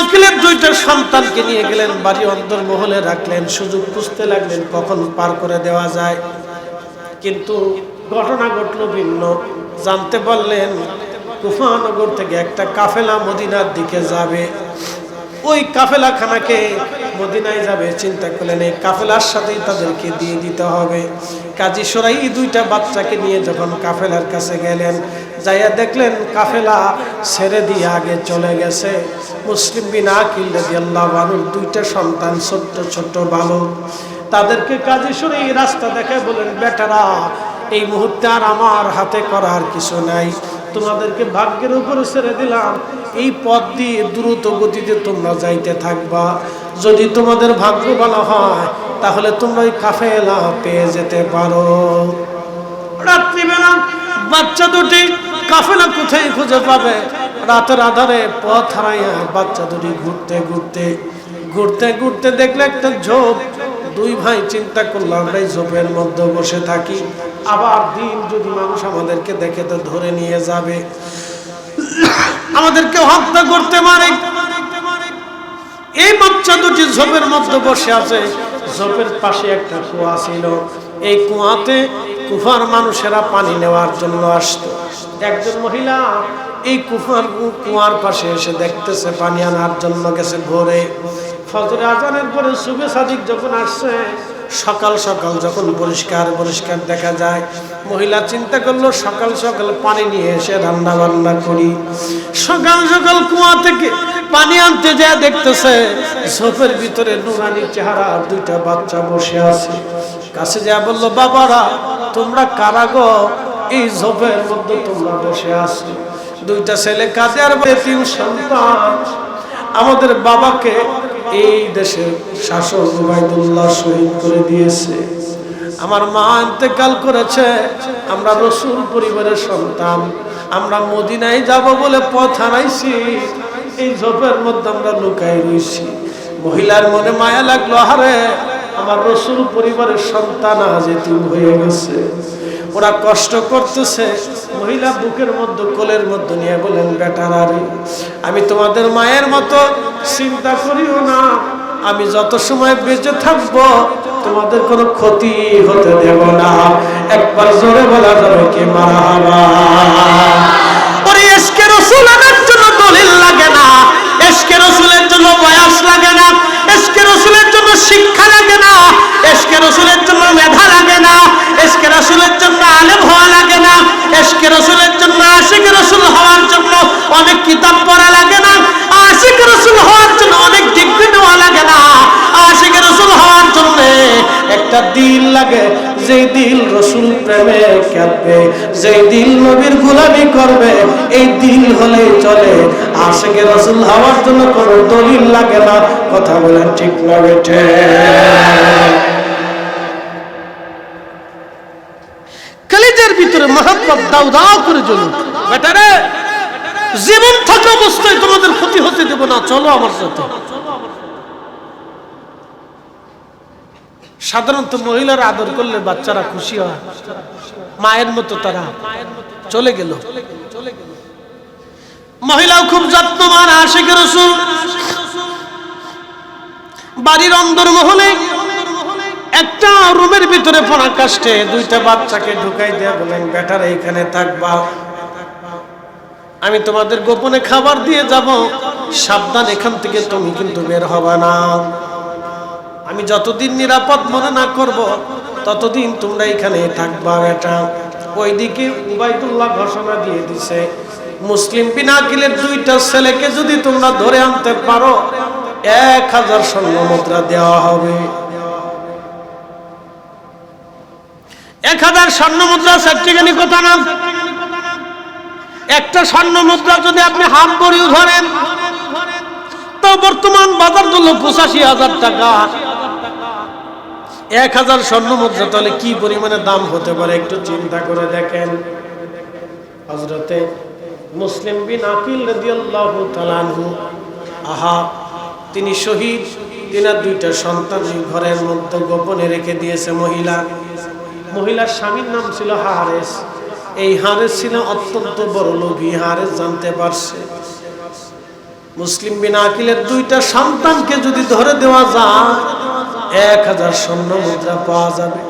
আকিলের দুইটা সন্তানকে নিয়ে গেলেন, বাড়ি অন্তর্মহলে রাখলেন, সুযোগ খুঁজতে লাগলেন, কখন পার করে দেওয়া যায়। কিন্তু ঘটনা ঘটলো ভিন্ন। জানতে পারলেন, কুফানগর থেকে একটা কাফেলা মদিনার দিকে যাবে। ওই কাফেলা খানাকে মদিনায় যাবে, চিন্তা করলেন এই কাফেলার সাথেই তাদেরকে দিয়ে দিতে হবে। কাজী সরাই এই দুইটা বাচ্চাকে নিয়ে যখন কাফেলার কাছে গেলেন, যাইয়া দেখলেন কাফেলা ছেড়ে দিয়ে আগে চলে গেছে। মুসলিম বিন আকিল রাজি আল্লাহ বানুর দুইটা সন্তান, ছোট্ট ছোট্ট বালক। তাদেরকে কাজী সরাই রাস্তা দেখে বলেন বেটারা, এই মুহূর্তে আর আমার হাতে করার কিছু নাই। তোমাদেরকে ভাগ্যের উপরে ছেড়ে দিলাম। এই পথ দিয়ে দ্রুত গতিতে তোমরা যাইতে থাকবা। যদি তোমাদের ভাগ্য ভালো হয় তাহলে তোমরা ওই কাফেলা পেয়ে যেতে পারো। রাত্রিবেলা বাচ্চা দুটি কাফেলা কোথায় খুঁজে পাবে? রাতের আধারে পথ হারাইয়া বাচ্চা দুটি ঘুরতে ঘুরতে ঘুরতে ঘুরতে দেখলে একটা ঝোপ। দুই ভাই চিন্তা করল, আমরা এই ঝোপের মধ্যে বসে থাকি। আবার দিন যদি মানুষ আমাদেরকে দেখে তো ধরে নিয়ে যাবে। আমাদেরকে হত্যা করতে পারে। এই বাচ্চা দুটি ঝোপের মধ্যে বসে আছে। ঝোপের পাশে একটা কুয়া ছিল। এই কুয়াতে কুফার মানুষেরা পানি নেওয়ার জন্য আসতো। একজন মহিলা এই কুফার কুয়ার পাশে এসে দেখতেছে, পানি আনার জন্য গেছে ভোরে। ফজরে আজানের পরে সুবে সাদিক যখন আসছে, সকাল সকাল যখন পরিষ্কার পরিষ্কার দেখা যায়, মহিলা চিন্তা করল, সকাল সকাল পানি নিয়ে এসে রান্না বান্না করি। সকাল সকাল কুয়া থেকে পানি আনতে যায় দেখতেছে, ঝোপের ভিতরে নুরানি চেহারা, দুইটা বাচ্চা বসে আছে। কাছে যা বলল, বাবারা, তোমরা কারাগো এই ঝোপের মধ্যে তোমরা বসে আছো। দুইটা ছেলে কাজে আর তিন সন্তান, আমাদের বাবাকে এই দেশের শাসক উবাইদুল্লাহ শহীদ করে দিয়েছে। আমার মা ইন্তেকাল করেছে, আমরা রসুল পরিবারের সন্তান, আমরা মদিনায় যাব বলে পথ হারাইছি। এই ঝোপের মধ্যে আমরা লুকাই রইছি। মহিলার মনে মায়া লাগল হারে আমার রসুল পরিবারের সন্তান আজ এতিম হয়ে গেছে। ওরা কষ্ট করতেছে, মহিলা বুকের মধ্যে, কোলের মধ্যে নিয়ে বলেন বেটারারি আমি তোমাদের মায়ের মতো চিন্তা করিও না। আমি যত সময় বেঁচে থাকব, তোমাদের কোনো ক্ষতি হতে দেব না। একবার জোরে বলা যাবে কি মারা রসুল লাগে না। এসকে রসুলের জন্য বয়স লাগে না। এসকে রসুলের জন্য শিক্ষা লাগে না। এসকে রসুলের জন্য মেধা লাগে না। এসকে রসুলের জন্য আলেম হওয়া লাগে না। এসকে রসুলের জন্য আশিক রসুল হওয়ার জন্য অনেক কিতাব পড়া লাগে না। আশিক রসুল হওয়ার জন্য একটা দিল লাগে, যেই দিল রসুল প্রেমে কাঁদবে, যেই দিল নবীর গোলামি করবে, এই দিল হলে চলে। আশিকে রসুল হওয়ার জন্য কোনো দলিল লাগে না, কথা বলেন ঠিক বেটারে, জীবন থাকা অবস্থায় তোমাদের ক্ষতি হতে দেব না, চলো আমার সাথে। সাধারণত মহিলারা আদর করলে বাচ্চারা খুশি হয়। মায়ের মতো তারা চলে গেল। মহিলাও খুব যত্নবান আশেখ রসুল। বাড়ির অন্দরমহলে একটা রুমের ভিতরে পড়া কাষ্টে দুইটা বাচ্চাকে ঢুকাই দেয়া বলেন বেটার এইখানে থাকবা। আমি তোমাদের গোপনে খাবার দিয়ে যাব। সাবধান, এখান থেকে তুমি কিন্তু বের হবা না। আমি যতদিন নিরাপদ মনে না করব, ততদিন তোমরা এখানে থাকবা, বেটা। ওইদিকে উবাইদুল্লাহ ঘোষণা দিয়ে দিছে, মুসলিম পিনাকিলের দুইটা ছেলেকে যদি তোমরা ধরে আনতে পারো, এক হাজার স্বর্ণ মুদ্রা দেওয়া হবে। এক হাজার স্বর্ণ মুদ্রা সার্টিফিকেট কথা না একটা স্বর্ণ মুদ্রা যদি আপনি হাম করিও ধরেন তো বর্তমান বাজার মূল্য পঁচাশি হাজার টাকা। এক হাজার স্বর্ণ মুদ্রা, তাহলে কি পরিমাণে দাম হতে পারে একটু চিন্তা করে দেখেন। হজরতে মুসলিম বিন আকিল রাদিয়াল্লাহু আহা, তিনি শহীদ, তিনার দুইটা সন্তান ঘরের মধ্যে গোপনে রেখে দিয়েছে মহিলা। মহিলার স্বামীর নাম ছিল হারেস। এই হারেস ছিল অত্যন্ত বড় লোভী, হারেস জানতে পারছে। মুসলিম বিন আকিলের দুইটা সন্তানকে যদি ধরে দেওয়া যায়, এক হাজার স্বর্ণ মুদ্রা পাওয়া যাবে।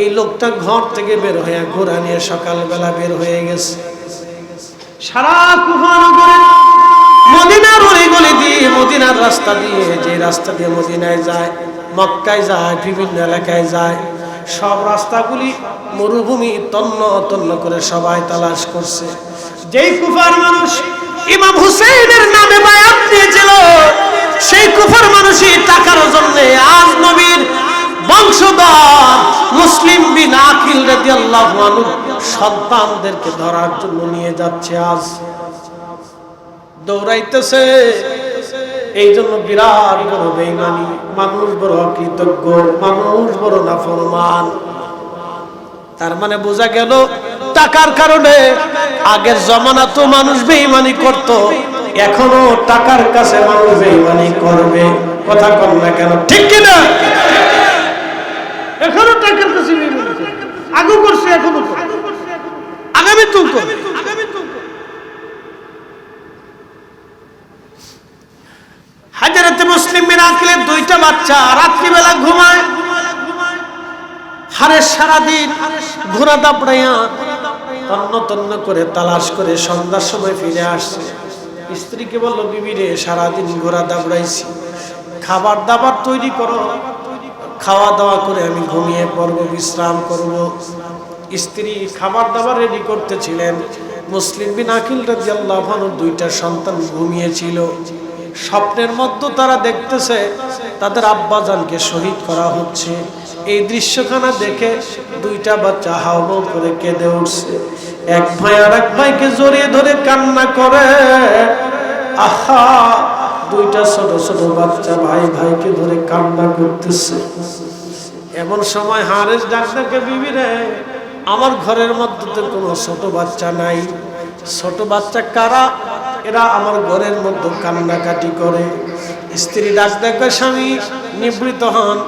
এই লোকটা ঘর থেকে বের হয়ে ঘোরা নিয়ে সকালবেলা বের হয়ে গেছে। সারা মদিনার মদিনার রাস্তা দিয়ে রাস্তা দিয়ে মদিনায় যায়, মক্কায় যায়, বিভিন্ন এলাকায় যায়, সব রাস্তাগুলি মরুভূমি তন্ন তন্ন করে সবাই তালাশ করছে। যেই কুফার মানুষ ইমাম হুসেনের নামে বায়াত দিয়েছিল। সেই কুফার মানুষই টাকার জন্য আজ নবীর বংশধর মুসলিম বিন আকিল রাদিয়াল্লাহু আনহু সন্তানদেরকে ধরার জন্য নিয়ে যাচ্ছে আজ। দৌড়াইতেছে। এই জন্য বিরাট বড় বেইমানি, মানুষ বড় কৃতজ্ঞ মানুষ বড় নাফরমান। তার মানে বোঝা গেল টাকার কারণে আগের জমানা তো মানুষ বেইমানি করত, এখনও টাকার কাছে মানুষ বেইমানি করবে কথা কম না কেন, ঠিক কিনা এখনও টাকার কাছে। আগেও করছে, এখনও। আগামী করবে হাজারাতে মুসলিম মিরাকিলের দুইটা বাচ্চা, রাত্রিবেলা ঘুমায় হারে সারাদিন ঘোরা দাপড়াইয়া তন্ন তন্ন করে তালাশ করে সন্ধ্যার সময় ফিরে আসছে। স্ত্রীকে বলল, বিবি রে, সারাদিন ঘোরা দাবড়াইছি। খাবার দাবার তৈরি করো। খাওয়া দাওয়া করে আমি ঘুমিয়ে পড়ব, বিশ্রাম করব। স্ত্রী খাবার দাবার রেডি করতেছিলেন। মুসলিম বিন আকিল রাদিয়াল্লাহু আনহু দুইটা সন্তান ঘুমিয়েছিল। স্বপ্নের মধ্যে তারা দেখতেছে, তাদের আব্বাজানকে শহীদ করা হচ্ছে। এই দৃশ্যখানা দেখে দুইটা বাচ্চা হাওমাও করে কেঁদে উঠছে। এক ভাই আর এক ভাইকে জড়িয়ে ধরে কান্না করে। আহা, দুইটা ছোট ছোট বাচ্চা ভাই ভাইকে ধরে কান্না করতেছে। এমন সময় হারেস ডাক্তারকে বিবি রে, আমার ঘরের মধ্যে তো কোনো ছোট বাচ্চা নাই। ছোট বাচ্চা কারা? এরা আমার ঘরের মধ্যে কান্নাকাটি করে। স্ত্রী ডাক্তারকে স্বামী, নিবৃত হন।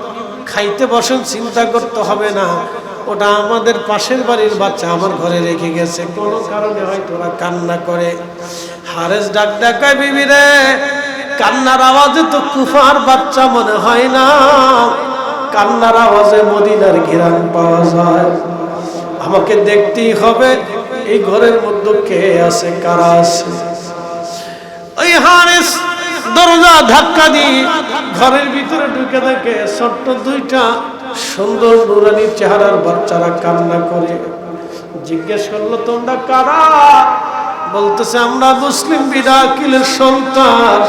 খাইতে বসেন, চিন্তা করতে হবে না। ওটা আমাদের পাশের বাড়ির বাচ্চা, আমার ঘরে রেখে গেছে। কোনো কারণে হয়তো ওরা কান্না করে। হারেস ডাক ডাকায়, বিবি রে, কান্নার আওয়াজে তো কুফার বাচ্চা মনে হয় না। কান্নার আওয়াজে মদিনার ঘিরান পাওয়া যায়। আমাকে দেখতেই হবে, এই ঘরের মধ্যে কে আছে, কারা আছে? ওই হারেস দরজা ধাক্কা দিয়ে ঘরের ভিতরে ঢুকে থাকে ছোট্ট দুইটা সুন্দর নুরানি চেহারার বাচ্চারা কান্না করে। জিজ্ঞেস করল, তোমরা কারা? বলতেছে, আমরা মুসলিম বিরাকিলের সন্তান।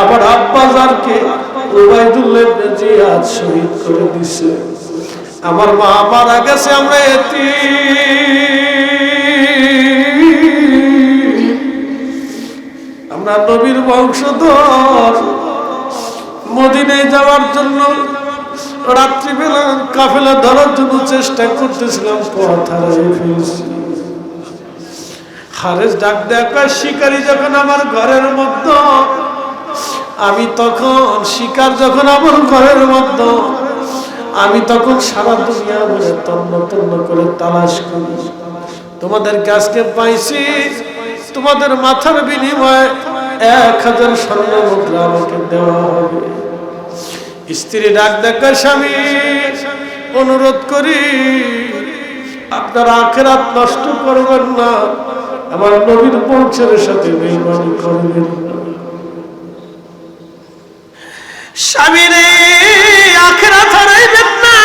আবার আব্বাজারকে উবাইদুল্লাহ জিয়াদ শহীদ করে দিছে। আমার মা মারা গেছে, আমরা এতি আমরা নবীর বংশধর। মদিনায় যাওয়ার জন্য রাত্রিবেলা কাফেলা ধরার জন্য চেষ্টা করতেছিলাম, পথ হারিয়ে হারেস ডাক দেখা শিকারি যখন আমার ঘরের মধ্যে, আমি তখন শিকার যখন আমার ঘরের মধ্যে, আমি তখন সারা দুনিয়া বলে তন্ন তন্ন করে তালাশ করি। তোমাদের কাছকে পাইছি। তোমাদের মাথার বিনিময়ে এক হাজার স্বর্ণ মুদ্রা আমাকে দেওয়া হবে। স্ত্রী ডাক দেখার স্বামী, অনুরোধ করি, আপনার আখেরাত নষ্ট করবেন না, আমার নবীর বংশের সাথে বেইমানি করবেন না। স্বামী রে, আখেরাত হারাইবেন না।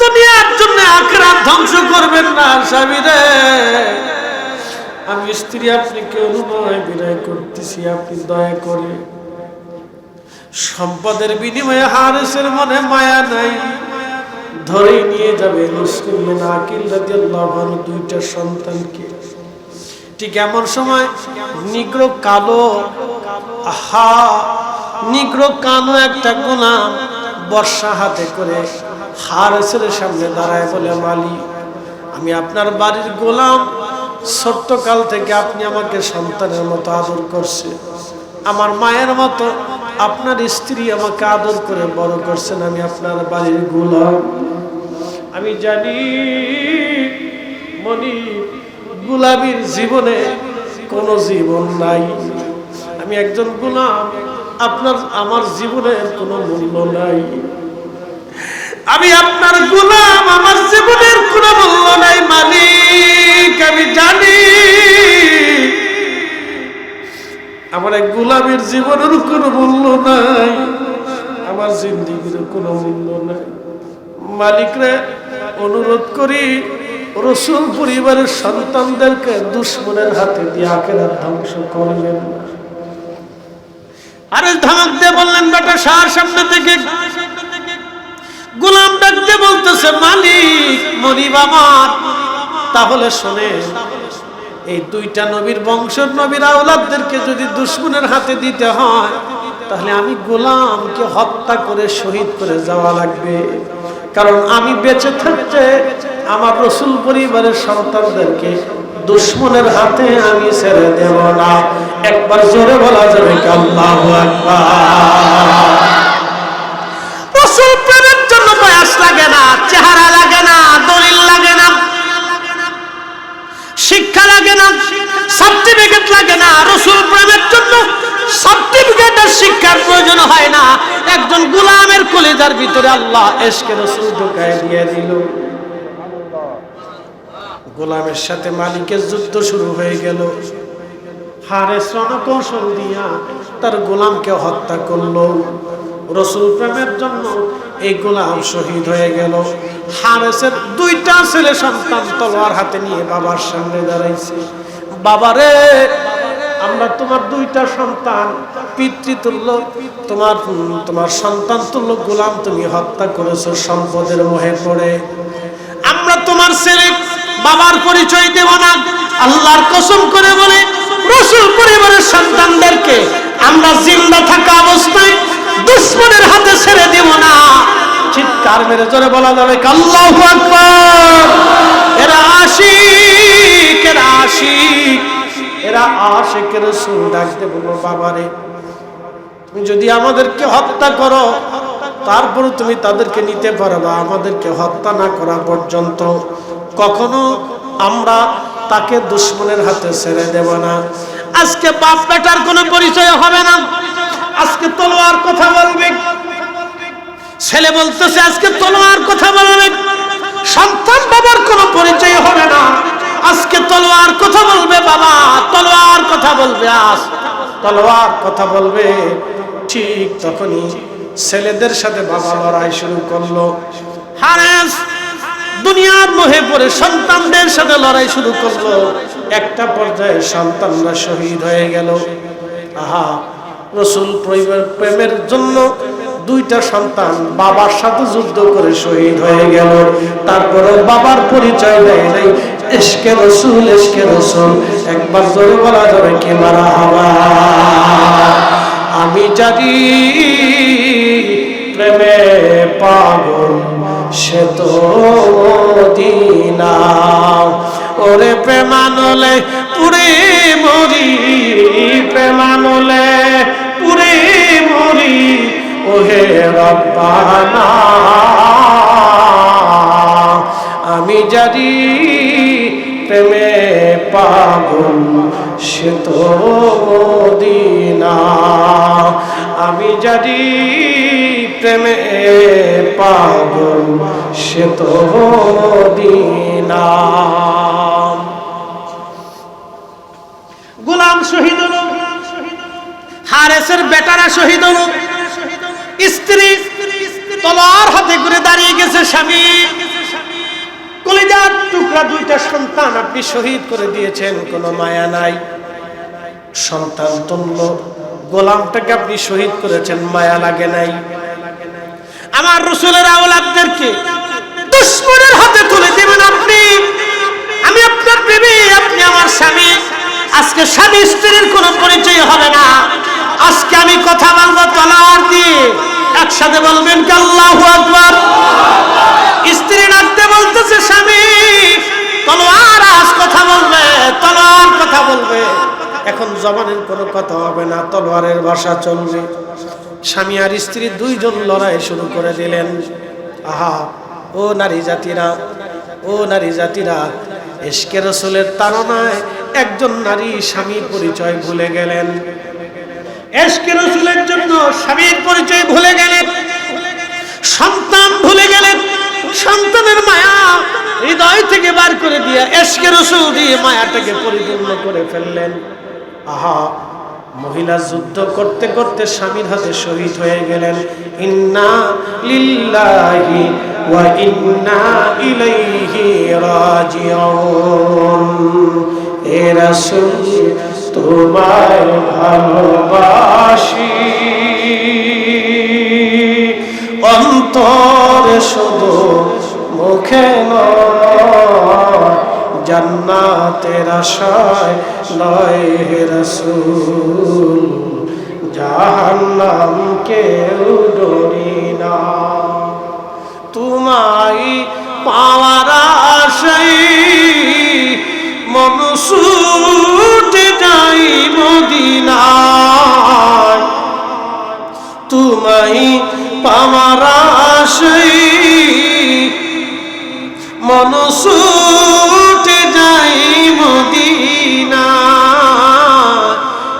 দুনিয়ার জন্য আখেরাত ধ্বংস করবেন না, স্বামী রে। আমি স্ত্রী, আপনাকে অনুনয় বিনয় করতেছি, আপনি দয়া করে। সম্পদের বিনিময়ে হারেসের মনে মায়া নাই। ধরে নিয়ে যাবে মুসলিম আকিল রাদিয়াল্লাহু আনহু দুইটা সন্তানকে। ঠিক এমন সময় নিগ্র কালো, আহা, নিগ্র কালো একটা গোলাম বর্ষা হাতে করে হারেসের সামনে দাঁড়ায় বলে মালি আমি আপনার বাড়ির গোলাম ছোট্ট কাল থেকে আপনি আমাকে সন্তানের মতো আদর করছে আমার মায়ের মতো আপনার স্ত্রী আমাকে আদর করে বড় করছেন, আমি আপনার বাড়ির গোলাম। আমি জানি মনি গুলাবির জীবনে কোনো জীবন নাই। আমি একজন গোলাম, আপনার, আমার জীবনের কোনো মূল্য নাই। আমি আপনার গোলাম, আমার জীবনের কোনো মূল্য নাই, মালিক। আমি জানি। আমার এক গোলামের জীবনের কোনো মূল্য নাই। আমার জিন্দিগির কোনো মূল্য নাই। মালিকরে অনুরোধ করি, রসুল পরিবারের সন্তানদেরকে দুশ্মনের হাতে দিয়ে আখেরা ধ্বংস করবেন না। আরে ধমক দিয়ে বললেন, বেটা, সার সামনে থেকে গোলাম ডাকতে বলতেছে, মালিক, মনিব আমার। তাহলে শোনে এই দুইটা নবীর বংশের নবীর আওলাদদেরকে যদি দুশ্মনের হাতে দিতে হয়, তাহলে আমি গোলামকে হত্যা করে শহীদ করে যাওয়া লাগবে। কারণ আমি বেঁচে থাকতে আমার রসুল পরিবারের সন্তানদেরকে দুশ্মনের হাতে আমি ছেড়ে দেব না। একবার জোরে বলা যাবে কাল্লাহ রসুল প্রেমের জন্য বয়স লাগে না, চেহারা লাগে না, দলিল লাগে না। শিক্ষা লাগে না সার্টিফিকেট লাগে না, রসুল প্রেমের জন্য সার্টিফিকেট আর শিক্ষার প্রয়োজন হয় না। একজন গোলামের কলিজার ভিতরে আল্লাহ এসকে রসুল ঢুকায় দিয়ে দিল। গোলামের সাথে মালিকের যুদ্ধ শুরু হয়ে গেল। হারেস রণকৌশল দিয়া তার গোলামকে হত্যা করল। রসুল প্রেমের জন্য এই গোলাম শহীদ হয়ে গেল। হারেসের দুইটা ছেলে সন্তান তলোয়ার হাতে নিয়ে বাবার সামনে দাঁড়াইছে। বাবারে, আমরা তোমার দুইটা সন্তান, পিতৃতুল্য, তোমার তোমার সন্তান তুল্য গোলাম তুমি হত্যা করেছ, সম্পদের মোহে পড়ে। আমরা তোমার ছেলে, বাবার পরিচয় দেব না, আল্লাহর কসম করে বলে, রসুল পরিবারের সন্তানদেরকে আমরা জিন্দা থাকা অবস্থায় দুশ্মনের হাতে ছেড়ে দেব না। চিৎকার মেরে জোরে বলা যাবে আকবার। এরা আশিক এরা আশিক। এরা আশিক রসুল ডাকতে বলব, বাবারে, তুমি যদি আমাদেরকে হত্যা করো তারপরে তুমি তাদেরকে নিতে পারবা আমাদেরকে হত্যা না করা পর্যন্ত কখনো আমরা তাকে দুশ্মনের হাতে ছেড়ে দেব না। আজকে বাপ বেটার কোনো পরিচয় হবে না। আজকে তলোয়ার কথা বলবে। ছেলে বলতেছে, আজকে তলোয়ার কথা বলবে সন্তান বাবার কোনো পরিচয় হবে না। আজকে তলোয়ার কথা বলবে বাবা, তলোয়ার কথা বলবে আজ। তলোয়ার কথা বলবে ঠিক তখনই ছেলেদের সাথে বাবা লড়াই শুরু করল। হারেস, দুনিয়ার মোহে পড়ে সন্তানদের সাথে লড়াই শুরু করল। একটা পর্যায়ে সন্তানরা শহীদ হয়ে গেল। আহা, রসুল প্রেমের জন্য দুইটা সন্তান বাবার সাথে যুদ্ধ করে শহীদ হয়ে গেল। তারপরে বাবার পরিচয় দেয় নাই। এসকে রসুল এসকে রসুল, একবার জোরে বলা যাবে কি মারা হবা। আমি জানি প্রেমে পাগল, সে তো দিনা ওরে প্রেমানলে, পুরে মরি প্রেমানলে ওহে রব্বানা। আমি জানি প্রেমে পাগল সে তো দিনা আমি জানি প্রেমে পাগল সে তো দিনা গোলাম শহীদ হলো। হারেসের বেটারা শহীদ হলো। স্ত্রী তলার হাতে করে দাঁড়িয়ে গেছে স্বামী। কলিজার টুকরা দুইটা সন্তান আপনি শহীদ করে দিয়েছেন, কোনো মায়া নাই। সন্তান তুল্য, গোলামটাকে আপনি শহীদ করেছেন, মায়া লাগে নাই। আমার রসুলের আওলাদদেরকে দুশ্মনের হাতে তুলে দেবেন আপনি। আমি আপনার প্রেমী, আপনি আমার স্বামী। আজকে স্বামী স্ত্রীর কোনো পরিচয় হবে না। আজকে আমি কথা বলব তলার দিয়ে। একসাথে বলবেন কি আল্লাহু আকবার? স্ত্রী ডাকতে বলতেছে, স্বামী, তলোয়ার আজ কথা বলবে, তলোয়ার কথা বলবে। এখন জবানের কোনো কথা হবে না, তলোয়ারের ভাষা চলবে। স্বামী আর স্ত্রী দুইজন লড়াই শুরু করে দিলেন। আহা, ও নারী জাতিরা, ও নারী জাতিরা এসকে রসুলের তারনায় একজন নারী স্বামী পরিচয় ভুলে গেলেন। এসকে রসুলের জন্য স্বামীর পরিচয় ভুলে গেলেন সন্তান ভুলে গেলেন সন্তানের মায়া হৃদয় থেকে বার করে দিয়ে এসকে রসুল দিয়ে মায়াটাকে পরিপূর্ণ করে ফেললেন। আহা, মহিলা যুদ্ধ করতে করতে স্বামীর হাতে শহীদ হয়ে গেলেন। ইন্না লিল্লাহি ওয়া ইন্না ইলাইহি রাজিউন। এ রাসূল তোমায় ভালোবাসি। অন্তরে শুধু মুখে জান্নাতের আশায় নয় রসুল, জাহান্নাম কেউ ডরি না। তোমাই পাওয়ার আশাই মনসুটে যাই মদিনা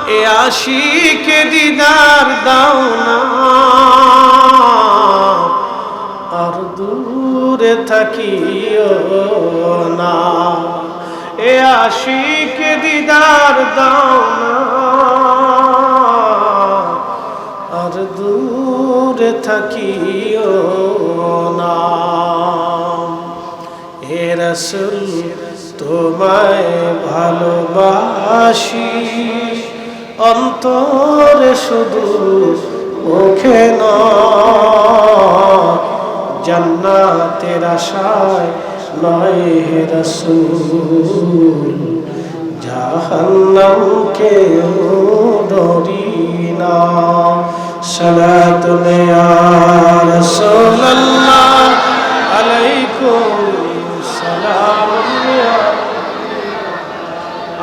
এ আশিকে দিদার দাও না। আর দূরে থাকিও না। এ আশিকে দিদার দাও না আর দূরে থাকিও রসুল, তোমায় ভালোবাসি। অন্তরে শুধু মুখে নয়, জান্নাতের আশায় নয় হে রসুল জাহান্নাম কেউ না সালাতুন ইয়া রাসূলুল্লাহ, আলাইকুম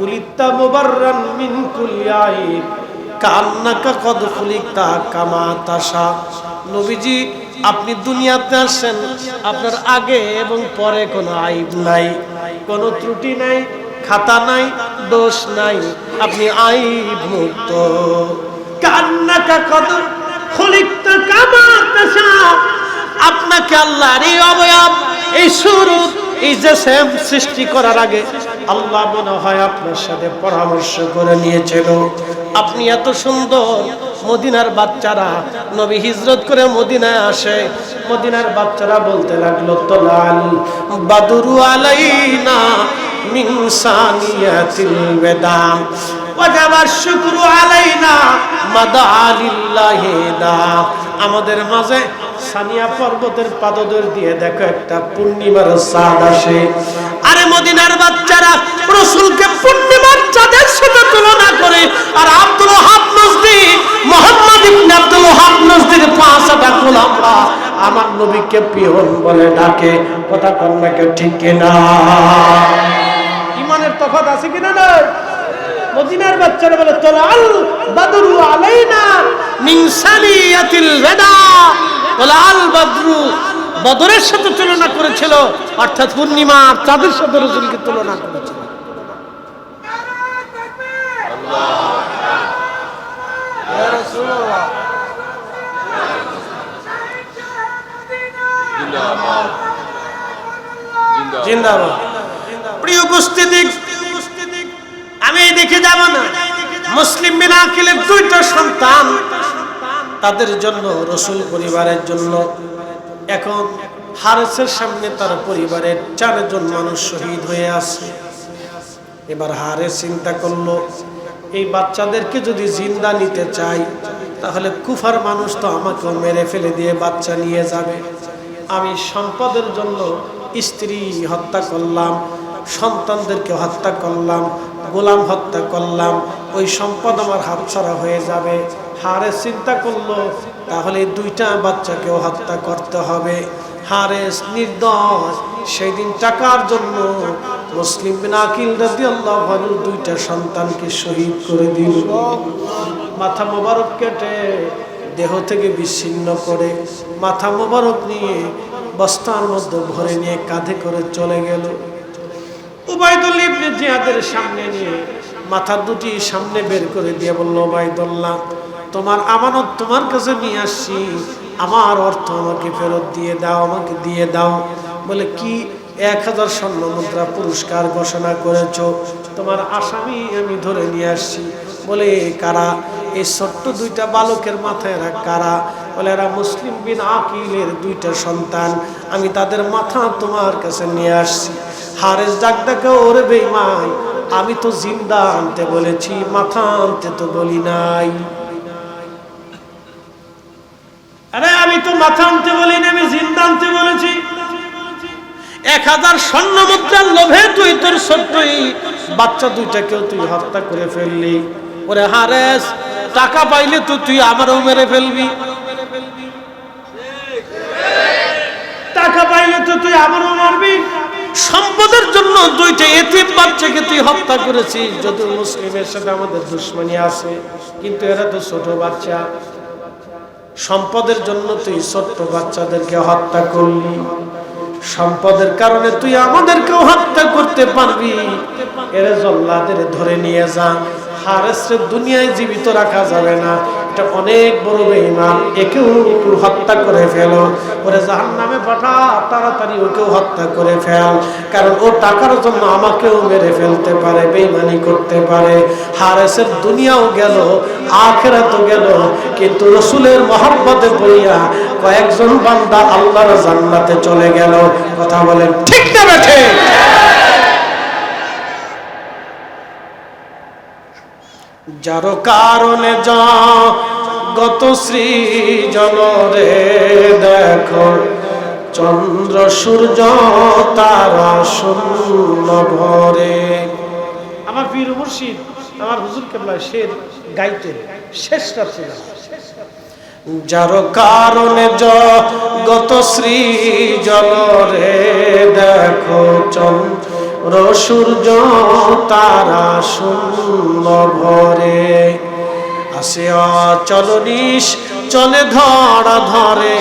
উলিতা মুবাররান মিন কুল্লি আইব কান্নাকা কদ খুলিকতা কামা তাশা। নবীজি, আপনি দুনিয়াতে আসছেন আপনার আগে এবং পরে কোনো আইব নাই, কোনো ত্রুটি নাই, খাতা নাই, দোষ নাই, আপনি আইব মুক্ত কান্নাকা কদ খুলিকতা কামা তাশা। আপনাকে আল্লাহর এই অবয়ব, এই সুরূপ এই যে সৃষ্টি করার আগে আল্লাহ মনে হয় আপনার সাথে পরামর্শ করে নিয়েছিল। আপনি এত সুন্দর মদিনার বাচ্চারা, নবী হিজরত করে মদিনায় আসে, মদিনার বাচ্চারা বলতে লাগল, তোলাল বাদুরু আলাইনা মিন সানিয়াতিল বেদাম ওয়াজাবা শুকরু আলাইনা মাদা আলিল্লাহি আমাদের মাঝে সানিয়া পর্বতের পাদদর দিয়ে দেখো একটা পূর্ণিমার চাঁদ আসে। আরে মদিনার বাচ্চারা রসুলকে পূর্ণিমার চাঁদের সাথে তুলনা করে আর আব্দুল ওহাব নজদি, মোহাম্মদ ইবনে আব্দুল ওহাব নজদির পাঁচটা গোলামরা আমার নবীকে পিয়ন বলে ডাকে, কথা কন্যাকে ঠিক কিনা? ইমানের তফাত আছে কিনা না মদিনার বাচ্চারা বলে তোলাল বাদরু আলাইনা মিন সানিয়াতিল বেদা তোলাল বাদরু বদরের সাথে তুলনা করেছিল অর্থাৎ পূর্ণিমা চাঁদের সাথে রসুলকে তুলনা করেছিল। প্রিয় উপস্থিতি যাব না মুসলিম বিন আকিলের দুইটা সন্তান, তাদের জন্য রসুল পরিবারের জন্য, এখন হারেসের সামনে তার পরিবারের চারজন মানুষ শহীদ হয়ে আছে। এবার হারে চিন্তা করল, এই বাচ্চাদেরকে যদি জিন্দা নিতে চাই, তাহলে কুফার মানুষ তো আমাকেও মেরে ফেলে দিয়ে বাচ্চা নিয়ে যাবে। আমি সম্পদের জন্য স্ত্রী হত্যা করলাম সন্তানদেরকে হত্যা করলাম গোলাম হত্যা করলাম, ওই সম্পদ আমার হাতছাড়া হয়ে যাবে। হারে চিন্তা করল, তাহলে দুইটা বাচ্চাকেও হত্যা করতে হবে। হারেস নির্দোষ সেই দিন টাকার জন্য মুসলিম রাদিয়াল্লাহু দুইটা সন্তানকে শহীদ করে দিল। মাথা মোবারক কেটে দেহ থেকে বিচ্ছিন্ন করে মাথা মোবারক নিয়ে বস্তার মধ্যে ভরে নিয়ে কাঁধে করে চলে গেল। উবাইদুল ইবনে সামনে নিয়ে মাথা দুটি সামনে বের করে দিয়ে বলল, উবাইদুল্লাহ, তোমার আমানত তোমার কাছে নিয়ে আসছি, আমার অর্থ আমাকে ফেরত দিয়ে দাও, আমাকে দিয়ে দাও। বলে, কি এক হাজার স্বর্ণ মুদ্রা পুরস্কার ঘোষণা করেছ? তোমার আসামি আমি ধরে নিয়ে আসছি। বলে কারা? এই ছোট্ট দুইটা বালকের মাথায় এরা কারা? বলে, এরা মুসলিম বিন আকিলের দুইটা সন্তান। আমি তাদের মাথা তোমার কাছে নিয়ে আসছি। হারেস ডাক ডাকে ওরে বেইমান আমি তো জিন্দা আনতে বলেছি, মাথা আনতে তো বলি নাই। আরে, আমি তো মাথা আনতে বলি না আমি জিন্দা আনতে বলেছি। এক হাজার স্বর্ণ মুদ্রার লোভে তুই তোর ছোট্টই বাচ্চা দুইটাকেও তুই হত্যা করে ফেললি। ওরে হারেস, টাকা পাইলে তো তুই আমারও মেরে ফেলবি। টাকা পাইলে তো তুই আমারও মারবি। সম্পদের জন্য দুইটা এতিম বাচ্চাকে তুই হত্যা করেছিস। যদি মুসলিমের সাথে আমাদের দুশ্মনী আছে, কিন্তু এরা তো ছোট বাচ্চা। সম্পদের জন্য তুই ছোট্ট বাচ্চাদেরকে হত্যা করলি। সম্পদের কারণে তুই আমাদেরকেও হত্যা করতে পারবি। এরা জল্লাদের ধরে নিয়ে যা। হারেসরে দুনিয়ায় জীবিত রাখা যাবে না। এটা অনেক বড় বেঈমান, একেও একটু হত্যা করে ফেলো। ওরে জাহান নামে পাঠা, তাড়াতাড়ি ওকেও হত্যা করে ফেল। কারণ ও টাকার জন্য আমাকেও মেরে ফেলতে পারে বেইমানি করতে পারে। হারেসের দুনিয়াও গেল, আখেরাতও গেল, কিন্তু রসুলের মহাব্বতে পড়িয়া কয়েকজন বান্দা আল্লাহর জান্নাতে চলে গেল। কথা বলেন, ঠিক না বেঠে? যার কারণে যা গত সৃজন রে দেখো চন্দ্র সূর্য তারা শূন্য ভরে। আমার পীর মুর্শিদ আমার হুজুর কেবলা শের গাইতেন শেষ রাত্রে যার কারণে গত সৃজন রে দেখো চন্দ্র সূর্য তারা শূন্য ভরে আসে অচলনিস চলে ধরা ধরে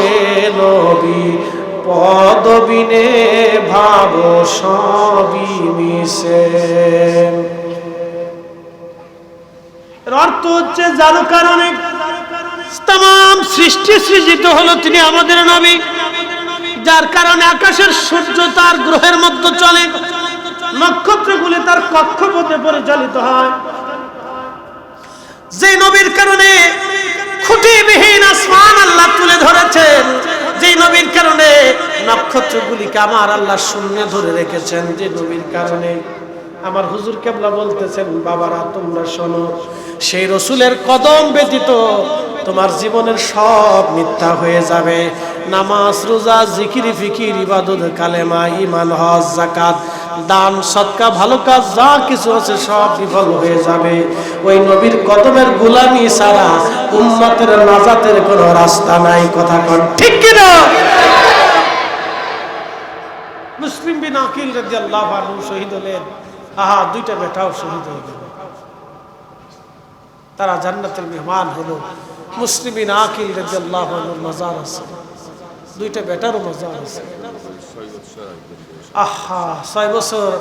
নবী। পদবিনে ভাব সবই মিশে। অর্থ হচ্ছে যার কারণে তাম সৃষ্টি সৃজিত হলো তিনি আমাদের নবী। যার কারণে আকাশের সূর্য তার গ্রহের মধ্যে চলে। নক্ষত্রগুলি তার কক্ষপথে পরিচালিত হয়। যে নবীর কারণে খুঁটিবিহীন আসমান আল্লাহ তুলে ধরেছেন, যে নবীর কারণে নক্ষত্রগুলিকে আমার আল্লাহ শূন্য ধরে রেখেছেন, যে নবীর কারণে। আমার হুজুর কেবলা বলতেছেন, বাবারা, তোমরা শোনো, সেই রসুলের কদম ব্যতীত তোমার জীবনের সব মিথ্যা হয়ে যাবে। নামাজ, রোজা, জিকির, ফিকির, ইবাদত, কালেমা ইমান হজ জাকাত দান সৎকা ভালো কাজ, যা কিছু আছে সব বিফল হয়ে যাবে। ওই নবীর কদমের গুলামি ছাড়া উম্মতের নাজাতের কোনো রাস্তা নাই। কথা কন, ঠিক কিনা? মুসলিম বিন আকিল রাদিয়াল্লাহু আনহু শহীদ হলেন। আহা, দুইটা বেটাও শহীদ হয়ে গেল। তারা জান্নাতের মেহমান হলো। মুসলিমিন আকিল রাদিয়াল্লাহু আনহুর মাজার আছে। দুইটা বেটারও মাজার আছে। আহা, ছয় বছর।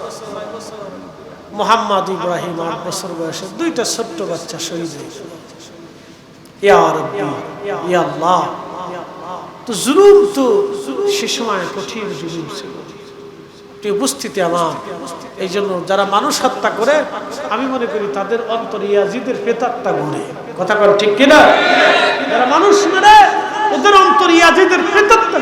মোহাম্মদ ইব্রাহিম আট বছর বয়সে দুইটা ছোট্ট বাচ্চা শহীদ হয়ে ইয়া ইয়া আল্লাহ। তো জুলুম তো সে সময় কঠিন জুলুম ছিল। তুই উপস্থিতি আমার। এই জন্য যারা মানুষ হত্যা করে, আমি মনে করি তাদের অন্তর ইয়াজিদের পেতারটা ঘুরে। কথা কর ঠিক কিনা? যারা মানুষ মেরে, ওদের অন্তর ইয়াজিদের পেতারটা